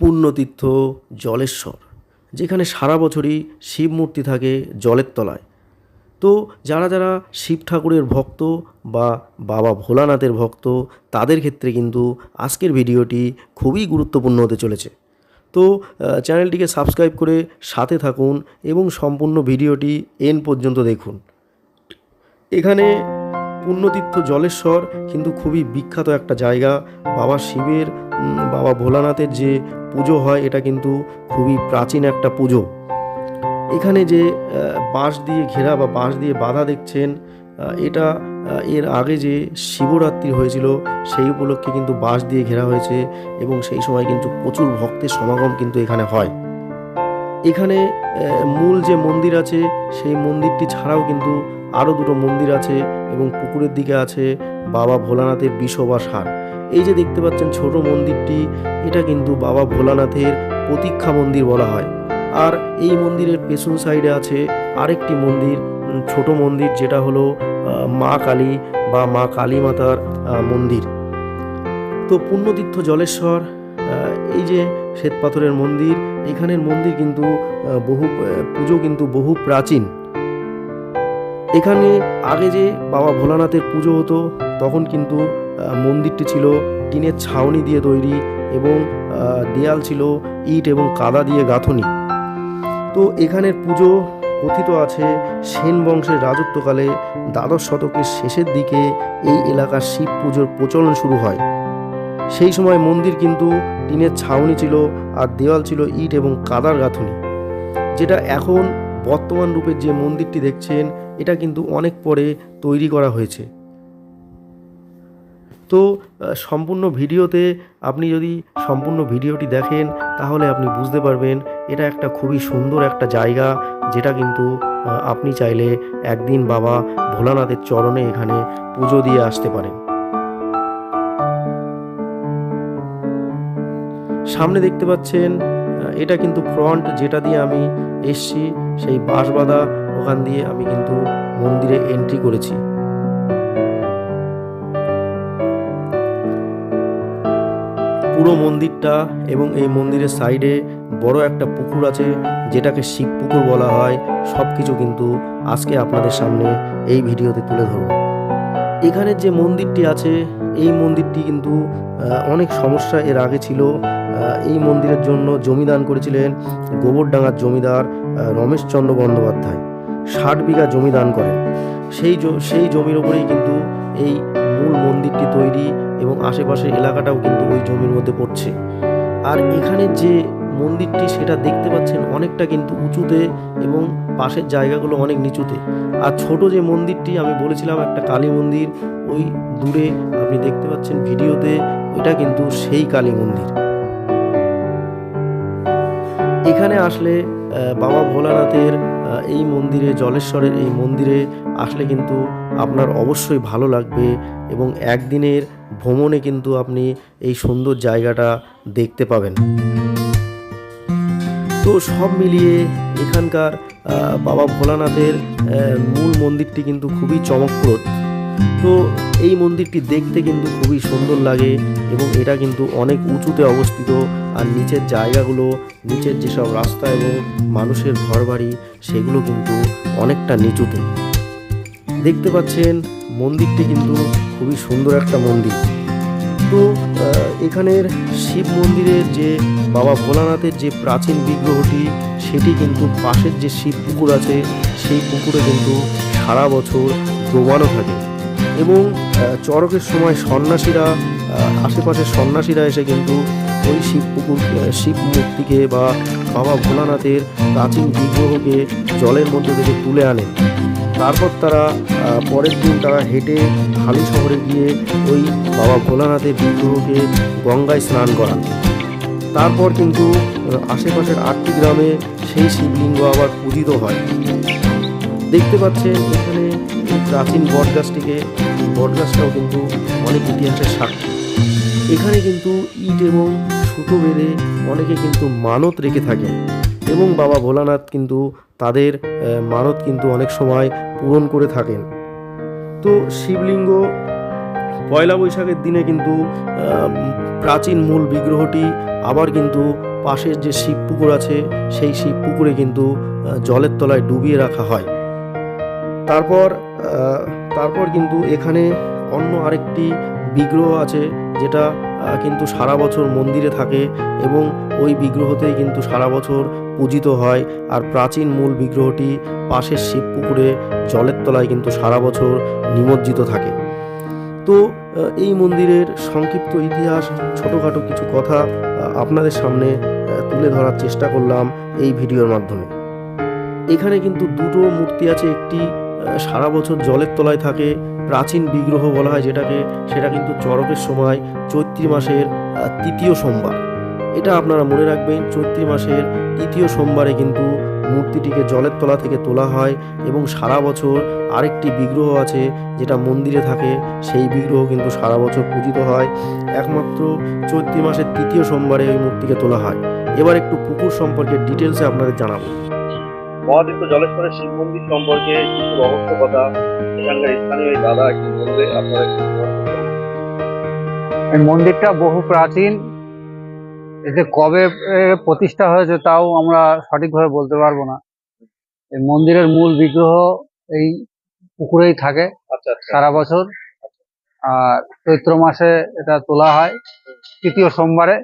পুণ্যতীর্থ জলেশ্বর, যেখানে সারা বছরই শিব মূর্তি থাকে জলের তলায়। তো যারা যারা শিব ঠাকুরের ভক্ত বা বাবা ভোলানাথের ভক্ত, তাদের ক্ষেত্রে কিন্তু আজকের ভিডিওটি খুবই গুরুত্বপূর্ণ হতে চলেছে। তো চ্যানেলটিকে সাবস্ক্রাইব করে সাথে থাকুন এবং সম্পূর্ণ ভিডিওটি এন পর্যন্ত দেখুন। এখানে পুণ্যতীর্থ জলেশ্বর কিন্তু খুবই বিখ্যাত একটা জায়গা। বাবা শিবের বাবা ভোলানাথের যে পুজো হয়, এটা কিন্তু খুবই প্রাচীন একটা পুজো। এখানে যে বাঁশ দিয়ে ঘেরা বা বাঁশ দিয়ে বাঁধা দেখছেন এটা এর আগে যে শিবরাত্রি হয়েছিল, সেই উপলক্ষে কিন্তু বাঁশ দিয়ে ঘেরা হয়েছে এবং সেই সময় কিন্তু প্রচুর ভক্তের সমাগম কিন্তু এখানে হয়। এখানে মূল যে মন্দির আছে, সেই মন্দিরটি ছাড়াও কিন্তু আরও দুটো মন্দির আছে এবং পুকুরের দিকে আছে বাবা ভোলানাথের বিষবাস হার এই যে দেখতে পাচ্ছেন ছোট মন্দিরটি, এটা কিন্তু বাবা ভোলানাথের প্রতীক্ষা মন্দির বলা হয়। আর এই মন্দিরের পেছন সাইডে আছে আরেকটি মন্দির ছোট মন্দির যেটা হলো মা কালী বা মা কালী মাতার মন্দির। তো পুণ্যতীর্থ জলেশ্বর এই যে শ্বেত পাথরের মন্দির, এখানের মন্দির কিন্তু বহু পুজো কিন্তু বহু প্রাচীন। এখানে আগে যে বাবা ভোলানাথের পুজো হতো, তখন কিন্তু মন্দিরটি ছিল টিনের ছাউনি দিয়ে তৈরি এবং দেয়াল ছিল ইট এবং কাদা দিয়ে গাঁথনি। তো এখানের পুজো কথিত আছে সেন বংশের রাজত্বকালে দ্বাদশ শতকের শেষের দিকে এই এলাকার শিব পুজোর প্রচলন শুরু হয়। সেই সময় মন্দির কিন্তু টিনের ছাউনি ছিল আর দেওয়াল ছিল ইট এবং কাদার গাঁথনি। যেটা এখন বর্তমান রূপের যে মন্দিরটি দেখছেন, এটা কিন্তু অনেক পরে তৈরি করা হয়েছে। তো সম্পূর্ণ ভিডিওতে আপনি যদি সম্পূর্ণ ভিডিওটি দেখেন, তাহলে আপনি বুঝতে পারবেন এটা একটা খুবই সুন্দর একটা জায়গা, যেটা কিন্তু আপনি চাইলে একদিন বাবা ভোলানাথের চরণে এখানে পুজো দিয়ে আসতে পারেন। সামনে দেখতে পাচ্ছেন এটা কিন্তু ফ্রন্ট যেটা দিয়ে আমি এসছি, সেই বাঁশবাঁধা ওখান দিয়ে আমি কিন্তু মন্দিরে এন্ট্রি করেছি। পুরো মন্দিরটা এবং এই মন্দিরের সাইডে বড় একটা পুকুর আছে, যেটাকে শিব পুকুর বলা হয়। সব কিছু কিন্তু আজকে আপনাদের সামনে এই ভিডিওতে তুলে ধরব। এখানের যে মন্দিরটি আছে, এই মন্দিরটি কিন্তু অনেক সমস্যা এর আগে ছিল। এই মন্দিরের জন্য জমিদান করেছিলেন গোবরডাঙ্গার জমিদার রমেশচন্দ্র বন্দ্যোপাধ্যায়। ষাট বিঘা জমি দান করেন। সেই সেই জমির ওপরেই কিন্তু এই মূল মন্দিরটি তৈরি। এবং আশেপাশের এলাকাটাও কিন্তু ওই জমির মধ্যে পড়ছে। আর এখানের যে মন্দিরটি সেটা দেখতে পাচ্ছেন অনেকটা কিন্তু উঁচুতে এবং পাশের জায়গাগুলো অনেক নিচুতে। আর ছোট যে মন্দিরটি আমি বলেছিলাম একটা কালী মন্দির, ওই দূরে আপনি দেখতে পাচ্ছেন ভিডিওতে ওইটা কিন্তু সেই কালী মন্দির। এখানে আসলে বাবা ভোলানাথের এই মন্দিরে, জলেশ্বরের এই মন্দিরে আসলে কিন্তু আপনার অবশ্যই ভালো লাগবে এবং একদিনের ভ্রমণে কিন্তু আপনি এই সুন্দর জায়গাটা দেখতে পাবেন। তো সব মিলিয়ে এখানকার বাবা ভোলানাথের মূল মন্দিরটি কিন্তু খুবই চমকপ্রদ। তো এই মন্দিরটি দেখতে কিন্তু খুবই সুন্দর লাগে এবং এটা কিন্তু অনেক উঁচুতে অবস্থিত আর নিচের জায়গাগুলো, নিচের যেসব রাস্তা এবং মানুষের ঘরবাড়ি, সেগুলো কিন্তু অনেকটা নিচুতে। দেখতে পাচ্ছেন মন্দিরটি কিন্তু খুবই সুন্দর একটা মন্দির। তো এখানের শিব মন্দিরের যে বাবা ভোলানাথের যে প্রাচীন বিগ্রহটি, সেটি কিন্তু পাশের যে শিব পুকুর আছে, সেই পুকুরে কিন্তু সারা বছর ডোবানো থাকে। এবং চড়কের সময় সন্ন্যাসীরা আশেপাশের সন্ন্যাসীরা এসে কিন্তু ওই শিব পুকুর শিব মূর্তিকে বা বাবা ভোলানাথের প্রাচীন বিগ্রহকে জলের মধ্যে থেকে তুলে আনে তারপর তারা পরের দিন তারা হেঁটে হালি শহরে গিয়ে ওই বাবা ভোলানাথের বিগ্রহকে গঙ্গায় স্নান করান। তারপর কিন্তু আশেপাশের আটটি গ্রামে সেই শিবলিঙ্গ আবার পূজিত হয়। দেখতে পাচ্ছেন এখানে প্রাচীন বটগাছটিকে এই বটগাছটাও কিন্তু অনেক ইতিহাসের সাক্ষী। এখানে কিন্তু ইট এবং সুতো বেঁধে অনেকে কিন্তু মানত রেখে থাকেন এবং বাবা ভোলানাথ কিন্তু তাদের মানত কিন্তু অনেক সময় পূরণ করে থাকেন। তো শিবলিঙ্গ পয়লা বৈশাখের দিনে কিন্তু প্রাচীন মূল বিগ্রহটি আবার কিন্তু পাশের যে শিব পুকুর আছে, সেই শিব পুকুরে কিন্তু জলের তলায় ডুবিয়ে রাখা হয়। তারপর তারপর কিন্তু এখানে অন্য আরেকটি বিগ্রহ আছে, যেটা কিন্তু সারা বছর মন্দিরে থাকে এবং ওই বিগ্রহতেই কিন্তু সারা বছর পূজিত হয়। আর প্রাচীন মূল বিগ্রহটি পাশের শিব পুকুরে জলের তলায় কিন্তু সারা বছর নিমজ্জিত থাকে। তো এই মন্দিরের সংক্ষিপ্ত ইতিহাস, ছোটোখাটো কিছু কথা আপনাদের সামনে তুলে ধরার চেষ্টা করলাম এই ভিডিওর মাধ্যমে। এখানে কিন্তু দুটো মূর্তি আছে, একটি সারা বছর জলের তলায় থাকে, প্রাচীন বিগ্রহ বলা হয় যেটাকে, সেটা কিন্তু চড়কের সময় চৈত্রী মাসের তৃতীয় সোমবার। এটা আপনারা মনে রাখবেন, চৈত্রী মাসের তৃতীয় সোমবারে কিন্তু মূর্তিটিকে জলের তলা থেকে তোলা হয় এবং সারা বছর আরেকটি বিগ্রহ আছে যেটা মন্দিরে থাকে, সেই বিগ্রহ কিন্তু সারা বছর পূজিত হয়। একমাত্র চৈত্রী মাসের তৃতীয় সোমবারে ওই মূর্তিকে তোলা হয়। এবার একটু পুকুর সম্পর্কে ডিটেলসে আপনাদের জানাব। মহাদিত্য জলেশ্বরের শিব মন্দির সম্পর্কে কিছু রহস্য কথা এখানকার স্থানীয় দাদা একটু বলবে আপনারা এই মন্দিরটা বহু প্রাচীন। এতে কবে প্রতিষ্ঠা হয়েছে তাও আমরা সঠিকভাবে বলতে পারব না। এই মন্দিরের মূল বিগ্রহ এই পুকুরেই থাকে আচ্ছা আচ্ছা। সারা বছর। আর চৈত্র মাসে এটা তোলা হয় তৃতীয় সোমবারে।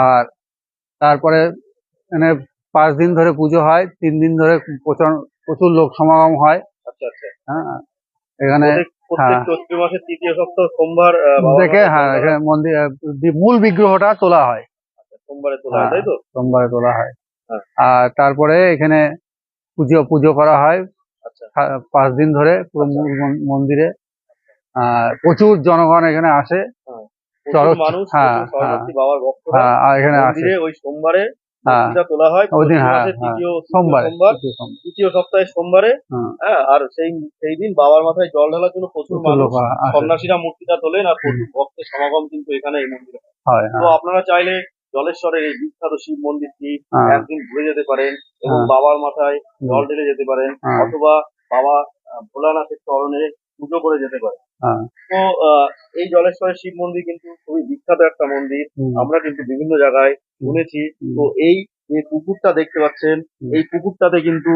আর তারপরে মানে পাঁচ দিন ধরে পুজো হয় তিন দিন ধরে প্রচুর প্রচুর লোক সমাগম হয়। আচ্ছা আচ্ছা। হ্যাঁ এখানে হ্যাঁ। তৃতীয় সপ্তাহ সোমবার হ্যাঁ এখানে মন্দির মূল বিগ্রহটা তোলা হয়। আচ্ছা, সোমবারে তোলা হয়, তাই তো? সোমবারে তোলা হয়। হ্যাঁ। আর তারপরে এখানে পুজো পুজো করা হয়। আচ্ছা। পাঁচ দিন ধরে পুরো মূল মন্দিরে। আর প্রচুর জনগণ এখানে আসে। মানুষ হ্যাঁ, হ্যাঁ, আর এখানে আসে। ওই সোমবারে তোলা হয় চৈত্র হ্যাঁ, হ্যাঁ। সোমবার তৃতীয় সপ্তাহে সোমবারে হ্যাঁ আর সেই সেই দিন বাবার মাথায় জল ঢালার জন্য প্রচুর মানুষ সন্ন্যাসীরা মূর্তিটা তোলেন আর প্রচুর ভক্তের সমাগম কিন্তু এখানে এই মন্দিরে হয়। হয় তো হ্যাঁ আপনারা চাইলে জলেশ্বরের এই বিখ্যাত শিব মন্দিরটি হ্যাঁ। একদিন ঘুরে যেতে পারেন এবং হ্যাঁ। বাবার মাথায় জল ঢেলে যেতে পারেন হ্যাঁ। অথবা বাবা ভোলানাথের চরণে পুজো করে যেতে পারেন হ্যাঁ। তো আহ, এই জলেশ্বরের শিব মন্দির কিন্তু খুবই বিখ্যাত একটা মন্দির। আমরা কিন্তু বিভিন্ন জায়গায় শুনেছি। তো এই যে পুকুরটা দেখতে পাচ্ছেন এই পুকুরটাতে কিন্তু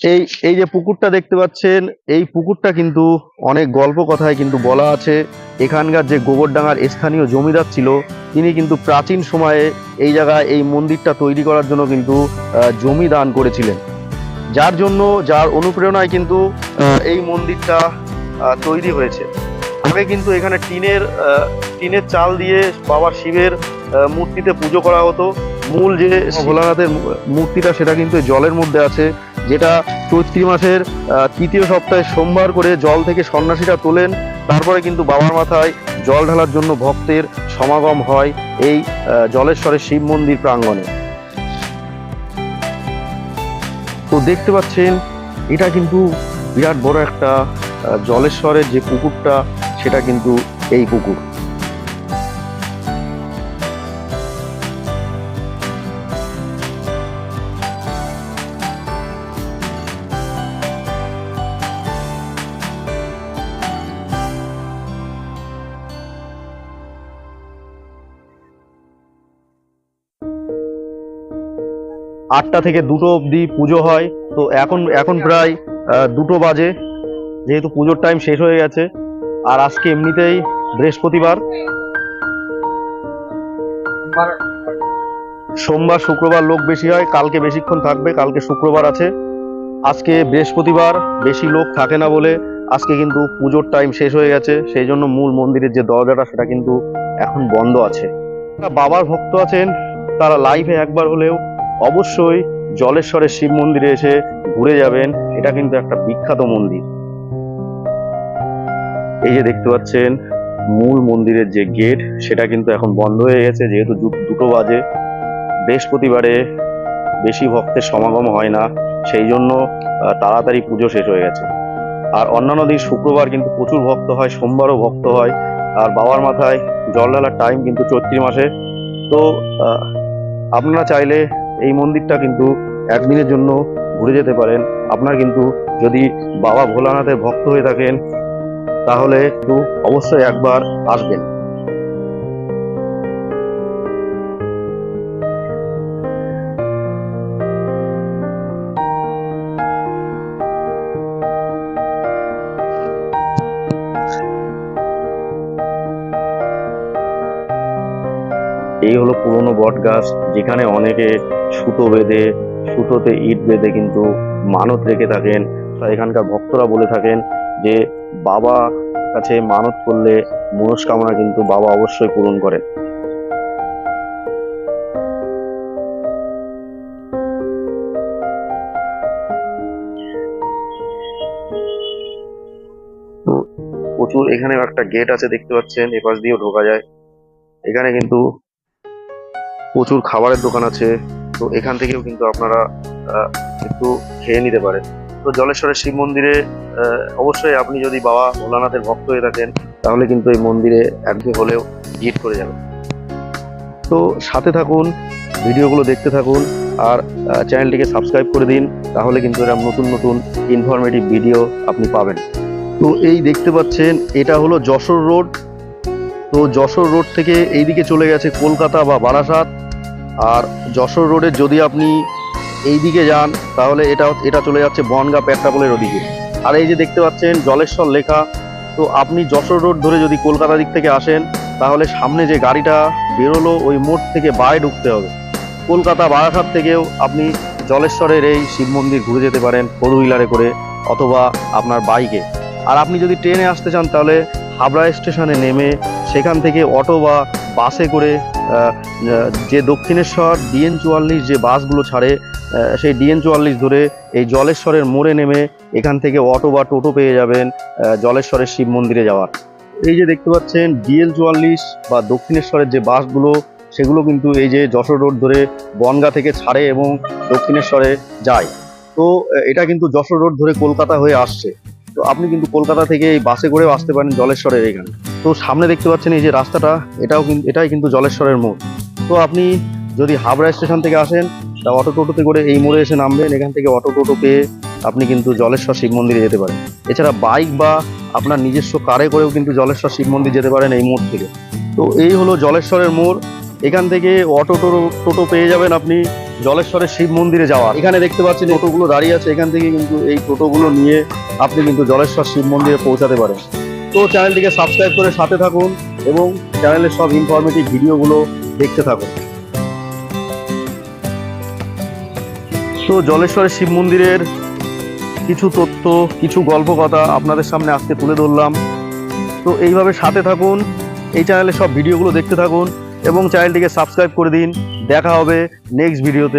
এই এই যে পুকুরটা দেখতে পাচ্ছেন এই পুকুরটা কিন্তু অনেক গল্প কথায় কিন্তু বলা আছে। এখানকার যে গোবরডাঙ্গার স্থানীয় জমিদার ছিল তিনি কিন্তু প্রাচীন সময়ে এই জায়গায় এই মন্দিরটা তৈরি করার জন্য কিন্তু আহ, জমি দান করেছিলেন। যার জন্য যার অনুপ্রেরণায় কিন্তু এই মন্দিরটা তৈরি হয়েছে। আগে কিন্তু এখানে টিনের টিনের চাল দিয়ে বাবার শিবের মূর্তিতে পুজো করা হতো। মূল যে ভোলানাথের মূর্তিটা সেটা কিন্তু জলের মধ্যে আছে যেটা চৈত্রী মাসের তৃতীয় সপ্তাহে সোমবার করে জল থেকে সন্ন্যাসীরা তোলেন। তারপরে কিন্তু বাবার মাথায় জল ঢালার জন্য ভক্তের সমাগম হয় এই জলেশ্বরের শিব মন্দির প্রাঙ্গণে। দেখতে পাচ্ছেন এটা কিন্তু বিরাট বড় একটা জলেশ্বরের যে পুকুরটা সেটা কিন্তু এই পুকুর। আটটা থেকে দুটো অবধি পুজো হয়। তো এখন এখন প্রায় দুটো বাজে। যেহেতু পুজোর টাইম শেষ হয়ে গেছে। আর আজকে এমনিতেই বৃহস্পতিবার। সোমবার, শুক্রবার লোক বেশি হয়। কালকে বেশিক্ষণ থাকবে, কালকে শুক্রবার আছে। আজকে বৃহস্পতিবার, বেশি লোক থাকে না বলে আজকে কিন্তু পুজোর টাইম শেষ হয়ে গেছে। সেই জন্য মূল মন্দিরের যে দরজাটা, সেটা কিন্তু এখন বন্ধ আছে। বাবার ভক্ত আছেন, তারা লাইফে একবার হলেও অবশ্যই জলেশ্বরের শিব মন্দিরে এসে ঘুরে যাবেন। এটা কিন্তু একটা বিখ্যাত মন্দির। এই যে দেখতে পাচ্ছেন, মূল মন্দিরের যে গেট, সেটা কিন্তু এখন বন্ধ হয়ে গেছে, যেহেতু দুটো বাজে। বৃহস্পতিবারে বেশি ভক্তের সমাগম হয় না, সেই জন্য তাড়াতাড়ি পুজো শেষ হয়ে গেছে। আর অন্যান্য দিন শুক্রবার কিন্তু প্রচুর ভক্ত হয়, সোমবারও ভক্ত হয়। আর বাবার মাথায় জল ঢালার টাইম কিন্তু চৈত্রী মাসে। তো আপনারা চাইলে এই মন্দিরটা কিন্তু একদিনের জন্য ঘুরে যেতে পারেন। আপনার কিন্তু যদি বাবা ভোলানাথের ভক্ত হয়ে থাকেন, তাহলে একটু অবশ্যই একবার আসবেন। এই হলো পুরনো বট গাছ যেখানে অনেকে সুতো বেঁধে, সুতোতে ইট বেঁধে কিন্তু মানত রেখে থাকেন। তা এখানকার ভক্তরা বলে থাকেন যে, বাবা কাছে মানত করলে মনস্কামনা কিন্তু বাবা অবশ্যই পূরণ করেন। প্রচুর এখানে একটা গেট আছে দেখতে পাচ্ছেন, এপাশ দিয়েও ঢোকা যায়। এখানে কিন্তু প্রচুর খাবারের দোকান আছে। তো এখান থেকেও কিন্তু আপনারা একটু খেয়ে নিতে পারেন। তো জলেশ্বরের শিব মন্দিরে অবশ্যই আপনি যদি বাবা ভোলানাথের ভক্ত হয়ে থাকেন, তাহলে কিন্তু এই মন্দিরে একদিন হলেও ভিজিট করে যাবেন তো সাথে থাকুন, ভিডিওগুলো দেখতে থাকুন, আর চ্যানেলটিকে সাবস্ক্রাইব করে দিন, তাহলে কিন্তু এরকম নতুন নতুন ইনফরমেটিভ ভিডিও আপনি পাবেন। তো এই দেখতে পাচ্ছেন, এটা হলো যশোর রোড। তো যশোর রোড থেকে এইদিকে চলে গেছে কলকাতা বা বারাসাত। আর যশোর রোডে যদি আপনি এই দিকে যান, তাহলে এটা এটা চলে যাচ্ছে বনগা পেট্রাপোলের ওদিকে। আর এই যে দেখতে পাচ্ছেন, জলেশ্বর লেখা, তো আপনি যশোর রোড ধরে যদি কলকাতা দিক থেকে আসেন, তাহলে সামনে যে গাড়িটা বেরোলো, ওই মোড় থেকে বায়ে ঢুকতে হবে। কলকাতা বারাসাত থেকেও আপনি জলেশ্বরের এই শিব মন্দির ঘুরে যেতে পারেন ফোর হুইলারে করে, অথবা আপনার বাইকে। আর আপনি যদি ট্রেনে আসতে চান, তাহলে হাবড়া স্টেশনে নেমে সেখান থেকে অটো বা বাসে করে যে দক্ষিণেশ্বর ডিএন চুয়াল্লিশ যে বাসগুলো ছাড়ে সেই ডিএন চুয়াল্লিশ ধরে এই জলেশ্বরের মোড়ে নেমে এখান থেকে অটো বা টোটো পেয়ে যাবেন জলেশ্বরের শিব মন্দিরে যাওয়ার। এই যে দেখতে পাচ্ছেন ডিএল চুয়াল্লিশ বা দক্ষিণেশ্বরের যে বাসগুলো, সেগুলো কিন্তু এই যে যশোর রোড ধরে বনগা থেকে ছাড়ে এবং দক্ষিণেশ্বরে যায়। তো এটা কিন্তু যশোর রোড ধরে কলকাতা হয়ে আসছে। তো আপনি কিন্তু কলকাতা থেকে এই বাসে করেও আসতে পারেন জলেশ্বরের এখানে। তো সামনে দেখতে পাচ্ছেন এই যে রাস্তাটা, এটাও কিন্তু এটাই কিন্তু জলেশ্বরের মোড়। তো আপনি যদি হাবড়া স্টেশন থেকে আসেন, তা অটো টোটোতে করে এই মোড়ে এসে নামবেন। এখান থেকে অটো টোটো পেয়ে আপনি কিন্তু জলেশ্বর শিব মন্দিরে যেতে পারেন। এছাড়া বাইক বা আপনার নিজস্ব কারে করেও কিন্তু জলেশ্বর শিব মন্দির যেতে পারেন এই মোড় থেকে। তো এই হলো জলেশ্বরের মোড়। এখান থেকে অটো টোটো টোটো পেয়ে যাবেন আপনি জলেশ্বরের শিব মন্দিরে যাওয়া এখানে দেখতে পাচ্ছেন টোটোগুলো দাঁড়িয়ে আছে এখান থেকে কিন্তু এই টোটোগুলো নিয়ে আপনি কিন্তু জলেশ্বর শিব মন্দিরে পৌঁছাতে পারেন। তো চ্যানেলটিকে সাবস্ক্রাইব করে সাথে থাকুন এবং চ্যানেলের সব ইনফরমেটিভ ভিডিওগুলো দেখতে থাকুন। তো জলেশ্বরের শিব মন্দিরের কিছু তথ্য কিছু গল্প কথা আপনাদের সামনে আজকে তুলে ধরলাম। তো এইভাবে সাথে থাকুন এই চ্যানেলে সব ভিডিওগুলো দেখতে থাকুন। এবং চ্যানেলটিকে সাবস্ক্রাইব করে দিন। দেখা হবে নেক্সট ভিডিওতে